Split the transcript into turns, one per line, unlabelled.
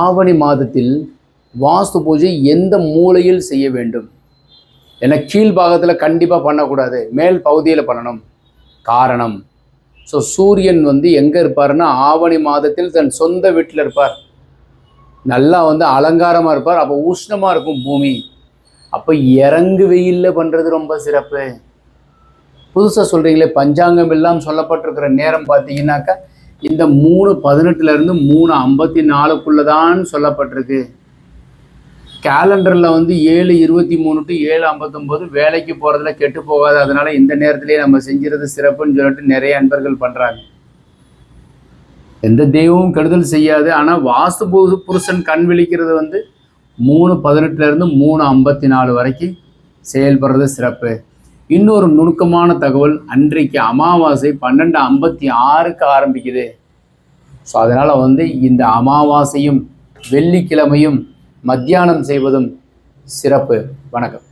ஆவணி மாதத்தில் வாஸ்து பூஜை எந்த மூலையில் செய்ய வேண்டும்? ஏன்னா கீழ்பாகத்தில் கண்டிப்பாக பண்ணக்கூடாது. மேல் பகுதியில் பண்ணணும். காரணம் ஸோ சூரியன் வந்து எங்கே இருப்பாருன்னா ஆவணி மாதத்தில் தன் சொந்த வீட்டில் இருப்பார். நல்லா வந்து அலங்காரமாக இருப்பார். அப்போ உஷ்ணமாக இருக்கும் பூமி. அப்போ இறங்கு வெயிலில் பண்ணுறது ரொம்ப சிறப்பு. புதுசாக சொல்கிறீங்களே பஞ்சாங்கம் எல்லாம் சொல்லப்பட்டிருக்கிற நேரம் பார்த்தீங்கன்னாக்கா இந்த மூணு பதினெட்டுலேருந்து மூணு ஐம்பத்தி நாலுக்குள்ளே தான் சொல்லப்பட்டிருக்கு. கேலண்டரில் வந்து ஏழு இருபத்தி மூணு டு ஏழு ஐம்பத்தொம்போது வேலைக்கு போகிறதுல கெட்டு போகாது. அதனால இந்த நேரத்திலேயே நம்ம செஞ்சுறது சிறப்புன்னு சொல்லிட்டு நிறைய அன்பர்கள் பண்ணுறாங்க எந்த தெய்வமும் கெடுதல் செய்யாது. ஆனால் வாஸ்து புருஷன் கண் விழிக்கிறது வந்து மூணு பதினெட்டுலேருந்து மூணு ஐம்பத்தி நாலு வரைக்கும் செயல்படுறது சிறப்பு. இன்னொரு நுணுக்கமான தகவல் அன்றைக்கு அமாவாசை பன்னெண்டு ஐம்பத்தி ஆறுக்கு ஆரம்பிக்குது. ஸோ அதனால் வந்து இந்த அமாவாசையும் வெள்ளிக்கிழமையும் மத்தியானம் செய்வதும் சிறப்பு. வணக்கம்.